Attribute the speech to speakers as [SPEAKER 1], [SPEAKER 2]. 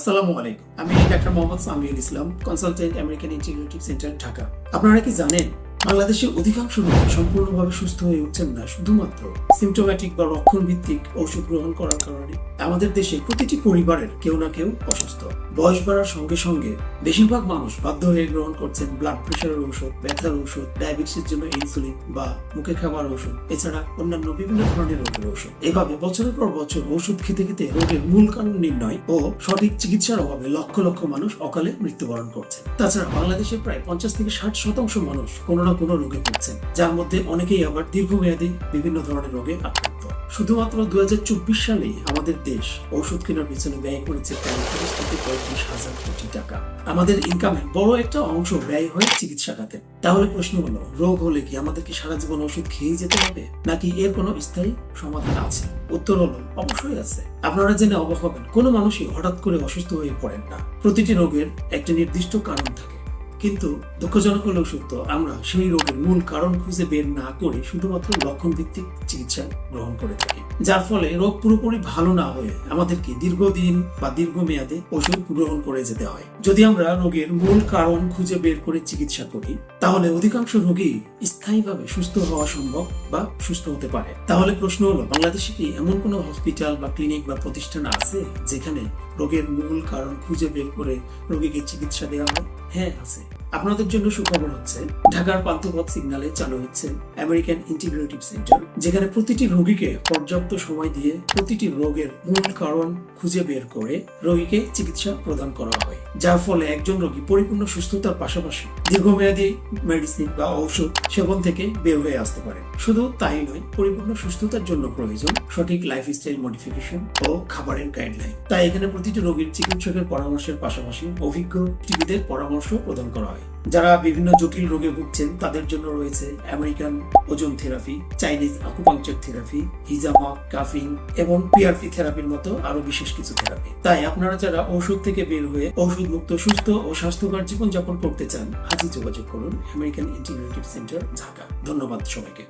[SPEAKER 1] আসসালামু আলাইকুম। আমি doctor Mohammad Samiul Islam, consultant American integrative center, Dhaka. আপনারা কি জানেন, বাংলাদেশের অধিকাংশ রোগী সম্পূর্ণভাবে সুস্থ হয়ে উঠছেন না, শুধুমাত্র সিমটোম্যাটিক বা রক্ষণ ভিত্তিক ঔষধ গ্রহণ করার কারণে। আমাদের দেশে প্রতিটি পরিবারের কেউ না কেউ অসুস্থ। বয়স বাড়ার সঙ্গে সঙ্গে বেশিরভাগ মানুষ বাধ্য হয়ে গ্রহণ করছেন ব্লাড প্রেশারের ঔষধ, ব্যথার ঔষধ ডায়াবেটিসের জন্য ইনসুলিন বা মুখে খাবার ঔষধ, এছাড়া অন্যান্য বিভিন্ন ধরনের রোগের ঔষধ। এভাবে বছরের পর বছর ওষুধ খেতে খেতে রোগের মূল কারণ নির্ণয় ও সঠিক চিকিৎসার অভাবে লক্ষ লক্ষ মানুষ অকালে মৃত্যুবরণ করছে তাছাড়া বাংলাদেশের প্রায় পঞ্চাশ থেকে ষাট শতাংশ মানুষ কোনো না কোনো রোগে ভুগছেন, যার মধ্যে অনেকেই আবার দীর্ঘমেয়াদী বিভিন্ন ধরনের রোগে আক্রান্ত। শুধুমাত্র দু সালেই আমাদের দেশ ওষুধ কেনার পিছনে ব্যয় করেছে প্রায় তিরিশ থেকে পঁয়ত্রিশ হাজার কোটি টাকা। আমাদের ইনকামের বড় একটা অংশ ব্যয় হয় চিকিৎসা খাতে। তাহলে প্রশ্ন হলো, রোগ হলে কি আমাদেরকে সারা জীবন ওষুধ খেয়ে যেতে হবে? নাকি এর কোনো স্থায়ী সমাধান আছে? উত্তর হলো, অবশ্যই আছে। আপনারা জেনে অবাক হবেন, কোনো মানুষই হঠাৎ করে অসুস্থ হয়ে পড়েন না। প্রতিটি রোগের একটি নির্দিষ্ট কারণ থাকে। কিন্তু দুঃখজনক হলেও সত্য, আমরা সেই রোগের মূল কারণ খুঁজে বের না করে শুধুমাত্র লক্ষণ ভিত্তিক চিকিৎসা গ্রহণ করে থাকি। যার ফলে রোগ পুরোপুরি ভালো না হয়ে আমাদেরকে দীর্ঘদিন বা দীর্ঘমেয়াদে ওষুধ গ্রহণ করে যেতে হয়। যদি আমরা রোগের মূল কারণ খুঁজে বের করে চিকিৎসা করি, তাহলে অধিকাংশ রোগী স্থায়ীভাবে সুস্থ হওয়া সম্ভব বা সুস্থ হতে পারে। তাহলে প্রশ্ন হলো, বাংলাদেশে কি এমন কোনো হসপিটাল বা ক্লিনিক বা প্রতিষ্ঠান আছে যেখানে রোগের মূল কারণ খুঁজে বের করে রোগীকে চিকিৎসা দেওয়া হয়। হ্যাঁ আছে। আপনাদের জন্য সুখবর হচ্ছে, ঢাকার পান্থপথ সিগন্যালে চালু হচ্ছে আমেরিকান ইন্টিগ্রেটিভ সেন্টার, যেখানে প্রতিটি রোগীকে পর্যাপ্ত সময় দিয়ে প্রতিটি রোগের মূল কারণ খুঁজে বের করে রোগীকে চিকিৎসা প্রদান করা হয়, যার ফলে একজন রোগী পরিপূর্ণ সুস্থতার পাশাপাশি দীর্ঘমেয়াদী মেডিসিন বা ঔষধ সেবন থেকে বের হয়ে আসতে পারে। শুধু তাই নয়, পরিপূর্ণ সুস্থতার জন্য প্রয়োজন সঠিক লাইফস্টাইল মডিফিকেশন ও খাবারের গাইডলাইন তাই এখানে প্রতিটি রোগীর চিকিৎসকের পরামর্শের পাশাপাশি অভিজ্ঞ চিকিৎসকের পরামর্শ প্রদান করা হয়। যারা বিভিন্ন জটিল রোগে ভুগছেন, তাদের জন্য রয়েছে American ozone therapy Chinese acupuncture therapy হিজামা cupping এবং পিআরপি থেরাপির মতো আরও বিশেষ কিছু থেরাপি তাই আপনারা যারা ঔষধ থেকে বের হয়ে ঔষধ মুক্ত সুস্থ ও স্বাস্থ্যকর জীবনযাপন করতে চান, আজই যোগাযোগ করুন আমেরিকান ইন্টিগ্রেটিভ সেন্টার ঢাকা। ধন্যবাদ সবাইকে।